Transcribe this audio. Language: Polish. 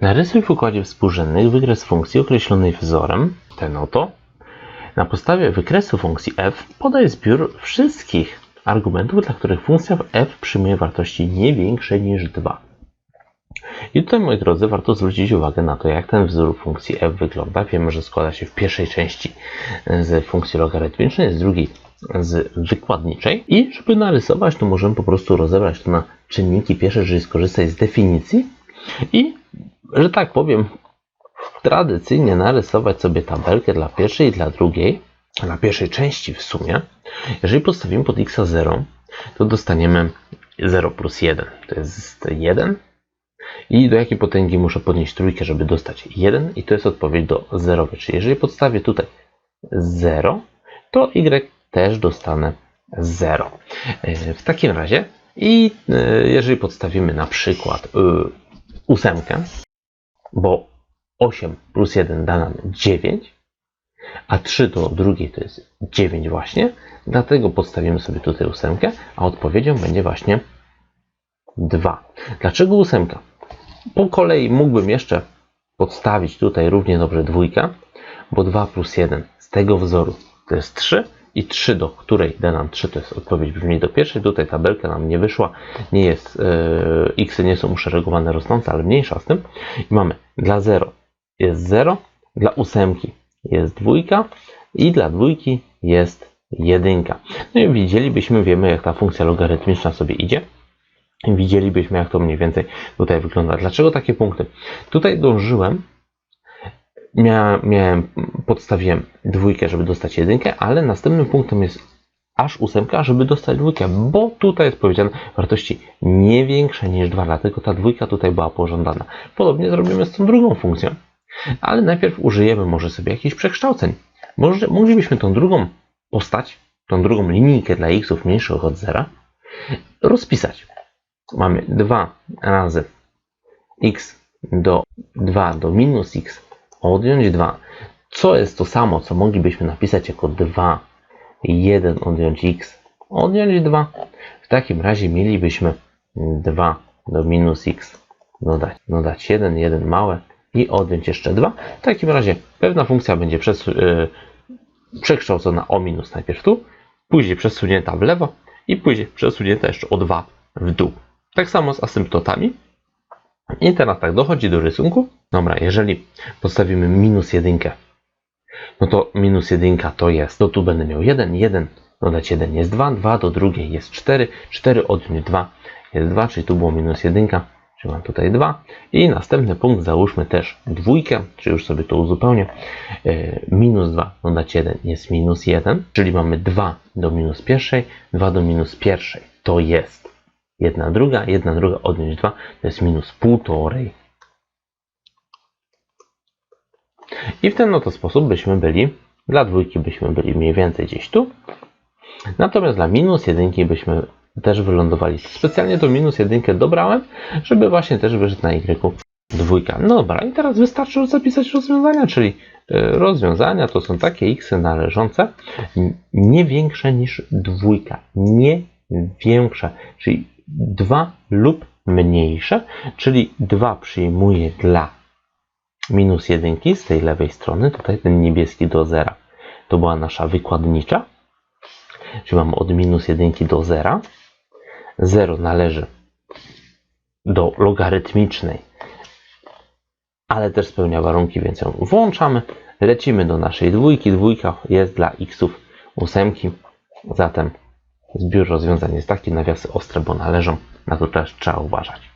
Narysuj w układzie współrzędnych wykres funkcji określonej wzorem, ten oto. Na podstawie wykresu funkcji f podaj zbiór wszystkich argumentów, dla których funkcja f przyjmuje wartości nie większe niż 2. I tutaj, moi drodzy, warto zwrócić uwagę na to, jak ten wzór funkcji f wygląda. Wiemy, że składa się w pierwszej części z funkcji logarytmicznej, z drugiej z wykładniczej. I żeby narysować, to możemy po prostu rozebrać to na czynniki pierwsze, czyli skorzystać z definicji i, że tak powiem, tradycyjnie narysować sobie tabelkę dla pierwszej i dla drugiej, dla pierwszej części w sumie. Jeżeli podstawimy pod x 0, to dostaniemy 0 plus 1, to jest 1. I do jakiej potęgi muszę podnieść trójkę, żeby dostać 1? I to jest odpowiedź do 0. Czyli jeżeli podstawię tutaj 0, to y też dostanę 0. W takim razie, i e, jeżeli podstawimy na przykład y, ósemkę, bo 8 plus 1 da nam 9, a 3 do drugiej to jest 9 właśnie, dlatego podstawimy sobie tutaj ósemkę, a odpowiedzią będzie właśnie 2. Dlaczego ósemka? Po kolei mógłbym jeszcze podstawić tutaj równie dobrze dwójkę, bo 2 plus 1 z tego wzoru to jest 3 i 3 do której da nam 3 to jest odpowiedź brzmi do pierwszej. Tutaj tabelka nam nie wyszła, nie jest, yy, x nie są uszeregowane rosnące, ale mniejsza z tym. I mamy dla 0 jest 0, dla ósemki jest dwójka i dla dwójki jest jedynka. No i widzielibyśmy, wiemy jak ta funkcja logarytmiczna sobie idzie. Widzielibyśmy jak to mniej więcej tutaj wygląda. Dlaczego takie punkty? Tutaj dążyłem, miałem, miałem podstawiłem dwójkę, żeby dostać jedynkę, ale następnym punktem jest aż ósemka, żeby dostać dwójkę, bo tutaj jest powiedziane wartości nie większe niż 2, dlatego ta dwójka tutaj była pożądana. Podobnie zrobimy z tą drugą funkcją. Ale najpierw użyjemy może sobie jakichś przekształceń. Może, moglibyśmy tą drugą postać, tą drugą linijkę dla xów mniejszych od zera rozpisać. Mamy 2 razy x do 2 do minus x odjąć 2. Co jest to samo, co moglibyśmy napisać jako 2, 1 odjąć x odjąć 2. W takim razie mielibyśmy 2 do minus x dodać, dodać 1, 1 małe i odjąć jeszcze 2. W takim razie pewna funkcja będzie przes yy, przekształcona o minus najpierw tu, później przesunięta w lewo i później przesunięta jeszcze o 2 w dół. Tak samo z asymptotami. I teraz tak, dochodzi do rysunku. Dobra, jeżeli postawimy minus jedynkę, no to minus jedynka to jest, to tu będę miał 1, 1 dodać 1 jest 2, 2 do drugiej jest 4, 4 odjąć 2 jest 2, czyli tu było minus jedynka, czyli mam tutaj 2. I następny punkt załóżmy też dwójkę, czy już sobie to uzupełnię. Yy, minus 2 dodać 1 jest minus 1, czyli mamy 2 do minus pierwszej, 2 do minus pierwszej to jest jedna druga, jedna druga odjąć 2 to jest minus półtorej. I w ten oto sposób byśmy byli, dla dwójki byśmy byli mniej więcej gdzieś tu, natomiast dla minus jedynki byśmy też wylądowali. Specjalnie to minus jedynkę dobrałem, żeby właśnie też wyszedł na y dwójka. No dobra, i teraz wystarczy zapisać rozwiązania, czyli rozwiązania to są takie x należące nie większe niż dwójka, nie większe, czyli 2 lub mniejsze, czyli 2 przyjmuję dla minus jedynki z tej lewej strony, tutaj ten niebieski do zera. To była nasza wykładnicza, czyli mamy od minus jedynki do zera. 0 należy do logarytmicznej, ale też spełnia warunki, więc ją włączamy. Lecimy do naszej dwójki. Dwójka jest dla xów ósemki, zatem zbiór rozwiązań jest taki, nawiasy ostre, bo należą. Na to też trzeba uważać.